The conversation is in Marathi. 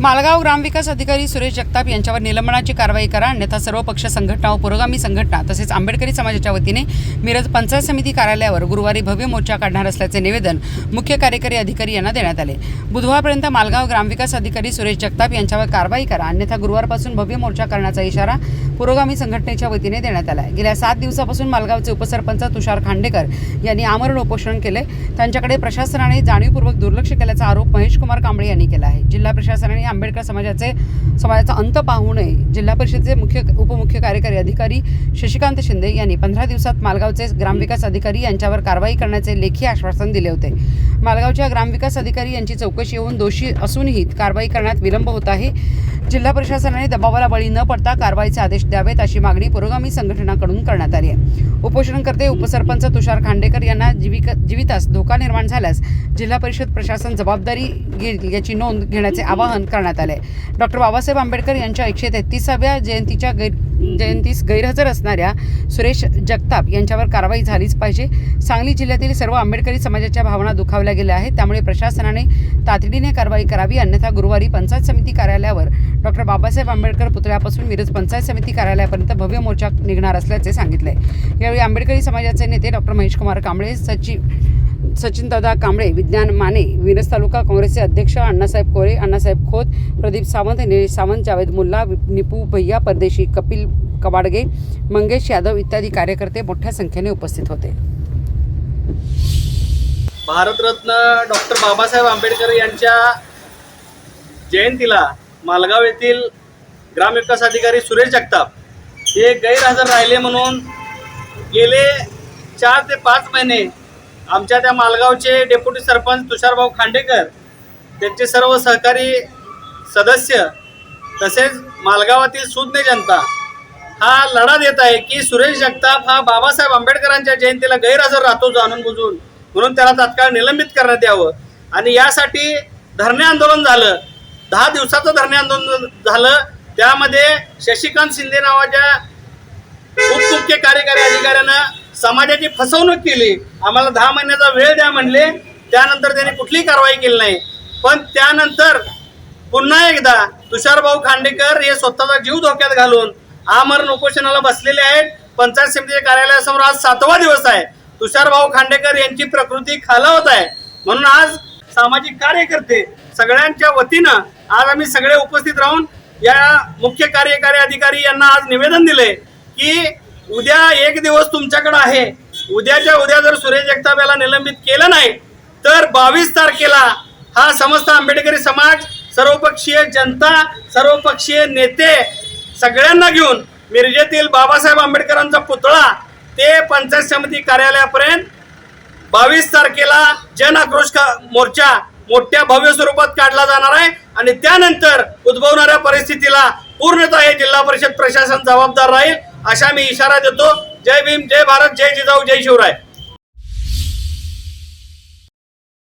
मालगाव ग्रामविकास अधिकारी सुरेश जगताप यांच्यावर निलंबनाची कारवाई करा अन्यथा सर्व पक्ष संघटना व पुरोगामी संघटना तसेच आंबेडकरी समाजाच्या वतीने मिरज पंचायत समिती कार्यालयावर गुरुवारी भव्य मोर्चा काढणार असल्याचे निवेदन मुख्य कार्यकारी अधिकारी यांना देण्यात आले. बुधवारपर्यंत मालगाव ग्रामविकास अधिकारी सुरेश जगताप यांच्यावर कारवाई करा अन्यथा गुरुवारपासून भव्य मोर्चा करण्याचा इशारा पुरोगामी संघटनेच्या वतीने देण्यात आला आहे गेल्या सात दिवसापासून मालगावचे उपसरपंच तुषार खांडेकर यांनी आमरण उपोषण केले. त्यांच्याकडे प्रशासनाने जाणीवपूर्वक दुर्लक्ष केल्याचा आरोप महेश कुमार कांबळे यांनी केला आहे. जिल्हा प्रशासनाने आंबेडकर समाजाचे समाजाचा अंत पाहू नये. जिल्हा परिषदेचे मुख्य उपमुख्य कार्यकारी अधिकारी शशिकांत शिंदे यांनी पंधरा दिवसात मालगावचे ग्रामविकास अधिकारी यांच्यावर कारवाई करण्याचे लेखी आश्वासन दिले होते. मालगावच्या ग्रामविकास अधिकारी यांची चौकशी होऊन दोषी असूनही कारवाई करण्यात विलंब होत आहे. जिल्हा प्रशासनाने दबावाला बळी न पडता कारवाईचे आदेश द्यावेत अशी मागणी पुरोगामी संघटनाकडून करण्यात आली आहे. उपोषणकर्ते उपसरपंच तुषार खांडेकर यांना जीविक जीवितास धोका निर्माण झाल्यास जिल्हा परिषद प्रशासन जबाबदारी घेईल याची नोंद घेण्याचे आवाहन करण्यात आले डॉक्टर बाबासाहेब आंबेडकर यांच्या एकशे तेहतीसाव्या जयंतीच्या गैर जयंतीस गैरहजर असणाऱ्या सुरेश जगताप यांच्यावर कारवाई झालीच पाहिजे. सांगली जिल्ह्यातील सर्व आंबेडकरी समाजाच्या भावना दुखावल्या गेल्या आहेत. त्यामुळे प्रशासनाने तातडीने कारवाई करावी. अन्यथा गुरुवारी पंचायत समिती कार्यालयावर डॉक्टर बाबासाहेब आंबेडकर पुतळ्यापासून मिरज पंचायत समिती कार्यालयापर्यंत भव्य मोर्चा निघणार असल्याचे सांगितले. यावेळी आंबेडकरी समाजाचे नेते डॉक्टर महेशकुमार कांबळे सचिव सचिनदादा कांबळे विज्ञान माने विरज तालुका काँग्रेसचे अध्यक्ष अण्णासाहेब कोरे अण्णासाहेब खोत प्रदीप सावंत निलेश सावंत जावेद मुल्ला निपू भैया परदेशी कपिल कबाडगे मंगेश यादव इत्यादी कार्यकर्ते मोठ्या संख्येने उपस्थित होते. भारतरत्न डॉक्टर बाबासाहेब आंबेडकर यांच्या जयंतीला मालगाव येथील ग्रामविकास अधिकारी सुरेश जगताप हे गैरहजर राहिले म्हणून गेले चार ते पाच महिने आमच्या त्या मालगावचे डेप्युटी सरपंच तुषारभाऊ खांडेकर त्यांचे सर्व सहकारी सदस्य तसेच मालगावातील सुज्ञ जनता हा लढा देत आहे की सुरेश जगताप हा बाबासाहेब आंबेडकरांच्या जयंतीला गैरहजर राहतो जाणून बुजून म्हणून त्याला तात्काळ निलंबित करण्यात यावं. आणि यासाठी धरणे आंदोलन झालं. दहा दिवसाचं धरणे आंदोलन झालं. त्यामध्ये शशिकांत शिंदे नावाच्या उपमुख्य कार्यकारी अधिकाऱ्यांना समाजाची फसवणूक केली. आम्हाला दहा महिन्याचा वेळ द्या म्हणले. त्यानंतर त्यांनी कुठलीही कारवाई केली नाही. पण त्यानंतर पुन्हा एकदा तुषारभाऊ खांडेकर हे स्वतःचा जीव धोक्यात घालून आमरण उपोषणाला बसलेले आहेत. पंचायत समितीच्या कार्यालयासमोर आज सातवा दिवस आहे. तुषारभाऊ खांडेकर यांची प्रकृती खालावत आहे. म्हणून आज सामाजिक कार्यकर्ते सगळ्यांच्या वतीनं आज आम्ही सगळे उपस्थित राहून या मुख्य कार्यकारी अधिकारी यांना आज निवेदन दिले की उद्या एक दिवस तुमच्याकडे आहे. उद्याच्या उद्या जर सुरेश जगताप याला निलंबित केलं नाही तर बावीस तारखेला हा समस्त आंबेडकरी समाज सर्वपक्षीय जनता सर्वपक्षीय नेते सगळ्यांना घेऊन मिरजेतील बाबासाहेब आंबेडकरांचा पुतळा ते पंचायत समिती कार्यालयापर्यंत बावीस तारखेला जन आक्रोश का- मोर्चा मोठ्या भव्य स्वरूपात काढला जाणार आहे आणि त्यानंतर उद्भवणाऱ्या परिस्थितीला पूर्णतः हे जिल्हा परिषद प्रशासन जबाबदार राहील. अशा मी इशारा देतो. जय भीम जय भारत जय जिजाऊ जय शिवराय.